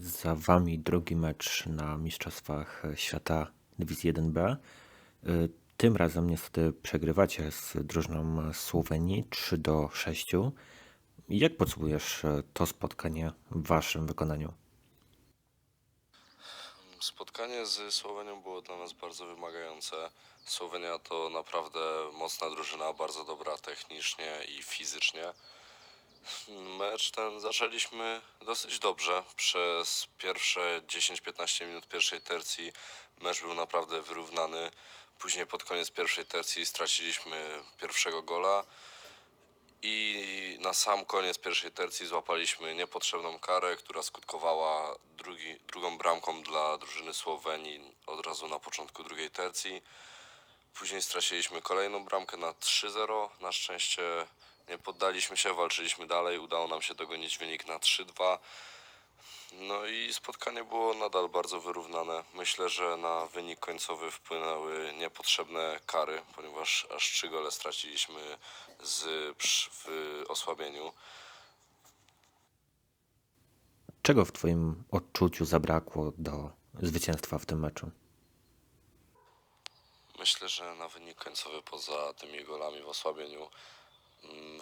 Za wami drugi mecz na Mistrzostwach Świata Dywizji 1B. Y, Tym razem niestety przegrywacie z drużyną Słowenii 3 do 6. Jak podsumujesz y, to spotkanie w waszym wykonaniu? Spotkanie z Słowenią było dla nas bardzo wymagające. Słowenia to naprawdę mocna drużyna, bardzo dobra technicznie i fizycznie. Mecz ten zaczęliśmy dosyć dobrze. Przez pierwsze 10-15 minut pierwszej tercji mecz był naprawdę wyrównany. Później pod koniec pierwszej tercji straciliśmy pierwszego gola i na sam koniec pierwszej tercji złapaliśmy niepotrzebną karę, która skutkowała drugi, drugą bramką dla drużyny Słowenii od razu na początku drugiej tercji. Później straciliśmy kolejną bramkę na 3-0. Na szczęście nie poddaliśmy się, walczyliśmy dalej. Udało nam się dogonić wynik na 3-2. No i spotkanie było nadal bardzo wyrównane. Myślę, że na wynik końcowy wpłynęły niepotrzebne kary, ponieważ aż trzy gole straciliśmy z, w osłabieniu. Czego w twoim odczuciu zabrakło do zwycięstwa w tym meczu? Myślę, że na wynik końcowy poza tymi golami w osłabieniu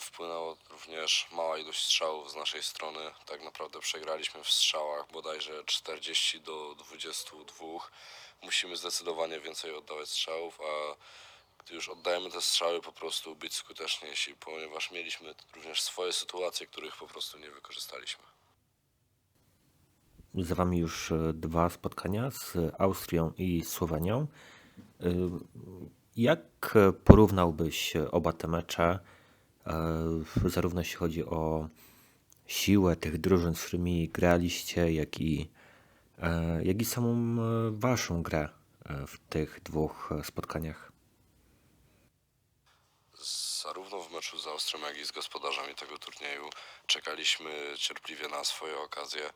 wpłynęło również mała ilość strzałów z naszej strony. Tak naprawdę przegraliśmy w strzałach bodajże 40 do 22. Musimy zdecydowanie więcej oddawać strzałów, a gdy już oddajemy te strzały, po prostu być skuteczniejsi, ponieważ mieliśmy również swoje sytuacje, których po prostu nie wykorzystaliśmy. Za wami już y, dwa spotkania z Austrią i Słowenią. Y, Jak porównałbyś oba te mecze, zarówno jeśli chodzi o siłę tych drużyn, z którymi graliście, jak i, e, jak i samą e, waszą grę e, w tych dwóch e, spotkaniach? Zarówno w meczu z Austrią, jak i z gospodarzami tego turnieju czekaliśmy cierpliwie na swoje okazje.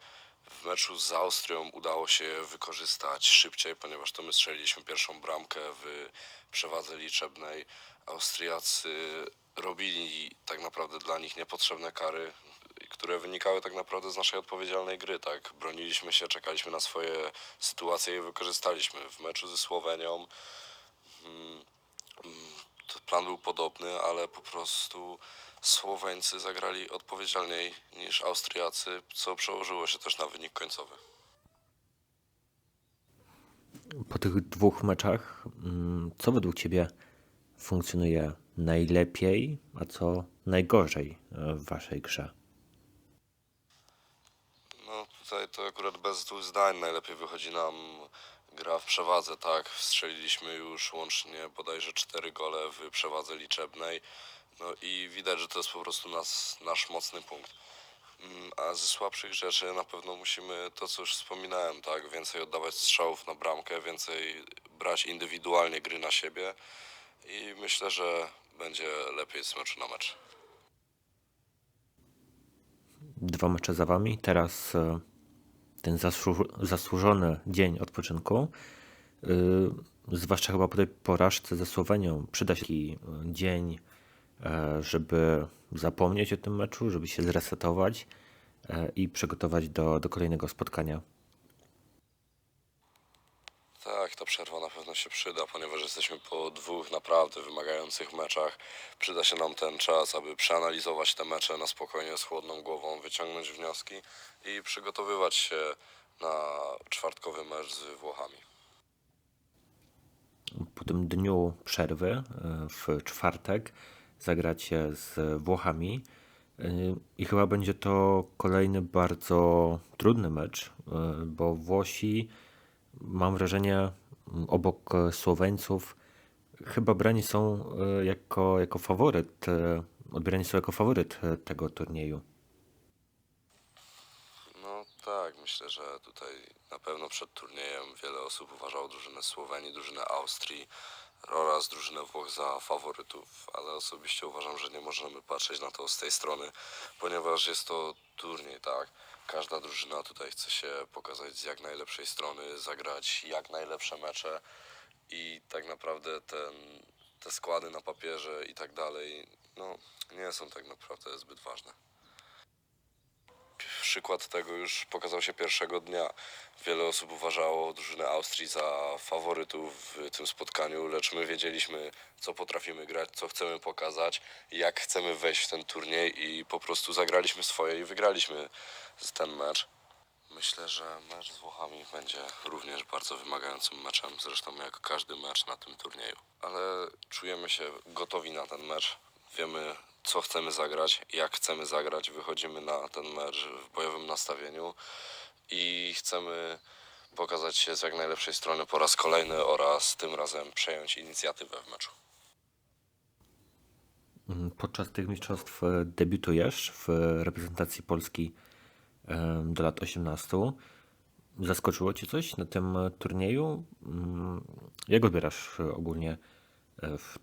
W meczu z Austrią udało się wykorzystać szybciej, ponieważ to my strzeliliśmy pierwszą bramkę w przewadze liczebnej. Austriacy robili tak naprawdę dla nich niepotrzebne kary, które wynikały tak naprawdę z naszej odpowiedzialnej gry. Tak, broniliśmy się, czekaliśmy na swoje sytuacje i wykorzystaliśmy. W meczu ze Słowenią to plan był podobny, ale po prostu Słoweńcy zagrali odpowiedzialniej niż Austriacy, co przełożyło się też na wynik końcowy. Po tych dwóch meczach, mm, co według ciebie funkcjonuje najlepiej, a co najgorzej w waszej grze? No tutaj to akurat bez dwóch zdań najlepiej wychodzi nam gra w przewadze, tak? Strzeliliśmy już łącznie bodajże cztery gole w przewadze liczebnej. No i widać, że to jest po prostu nas, nasz mocny punkt. Mm, A ze słabszych rzeczy na pewno musimy to, co już wspominałem, tak? Więcej oddawać strzałów na bramkę, więcej brać indywidualnie gry na siebie i myślę, że będzie lepiej z meczu na mecz. Dwa mecze za wami, teraz e, ten zasłu- zasłużony dzień odpoczynku. Y, Zwłaszcza chyba po tej porażce ze Słowenią przyda się taki e, dzień, e, żeby zapomnieć o tym meczu, żeby się zresetować e, i przygotować do, do kolejnego spotkania. Tak, ta przerwa na pewno się przyda, ponieważ jesteśmy po dwóch naprawdę wymagających meczach. Przyda się nam ten czas, aby przeanalizować te mecze na spokojnie, z chłodną głową, wyciągnąć wnioski i przygotowywać się na czwartkowy mecz z Włochami. po tym dniu przerwy e, w czwartek zagracie z Włochami. E, I chyba będzie to kolejny bardzo trudny mecz, e, bo Włosi, mam wrażenie, obok e, Słoweńców, chyba brani są e, jako, jako faworyt, e, odbierani są jako faworyt tego turnieju. No tak, myślę, że tutaj na pewno przed turniejem wiele osób uważało drużynę Słowenii, drużynę Austrii oraz drużynę Włoch za faworytów, ale osobiście uważam, że nie możemy patrzeć na to z tej strony, ponieważ jest to turniej, tak? Każda drużyna tutaj chce się pokazać z jak najlepszej strony, zagrać jak najlepsze mecze i tak naprawdę ten, te składy na papierze i tak dalej, no nie są tak naprawdę zbyt ważne. Przykład tego już pokazał się pierwszego dnia. Wiele osób uważało drużynę Austrii za faworytów w tym spotkaniu, lecz my wiedzieliśmy, co potrafimy grać, co chcemy pokazać, jak chcemy wejść w ten turniej i po prostu zagraliśmy swoje i wygraliśmy ten mecz. Myślę, że mecz z Włochami będzie również bardzo wymagającym meczem, zresztą jak każdy mecz na tym turnieju. Ale czujemy się gotowi na ten mecz. Wiemy, co chcemy zagrać, jak chcemy zagrać. Wychodzimy na ten mecz w bojowym nastawieniu i chcemy pokazać się z jak najlepszej strony po raz kolejny oraz tym razem przejąć inicjatywę w meczu. Mm, Podczas tych mistrzostw e, debiutujesz w reprezentacji Polski do lat 18. Zaskoczyło Cię coś na tym turnieju? Mm, Jak odbierasz e, ogólnie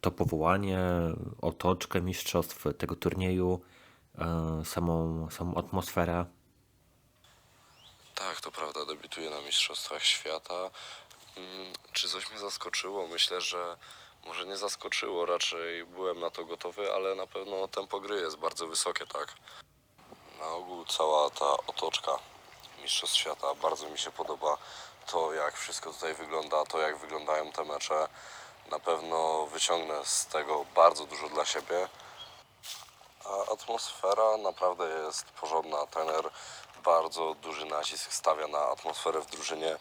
to powołanie, otoczkę mistrzostw tego turnieju, e, samą, samą atmosferę? Tak, to prawda, debiutuję na Mistrzostwach Świata. Mm, Czy coś mnie zaskoczyło? Myślę, że może nie zaskoczyło, raczej byłem na to gotowy, ale na pewno tempo gry jest bardzo wysokie, tak. Na ogół cała ta otoczka Mistrzostw Świata bardzo mi się podoba. To jak wszystko tutaj wygląda, to jak wyglądają te mecze. Na pewno wyciągnę z tego bardzo dużo dla siebie. A atmosfera naprawdę jest porządna. Trener bardzo duży nacisk stawia na atmosferę w drużynie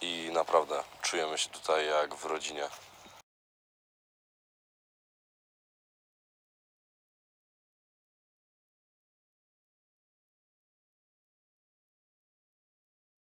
i naprawdę czujemy się tutaj jak w rodzinie.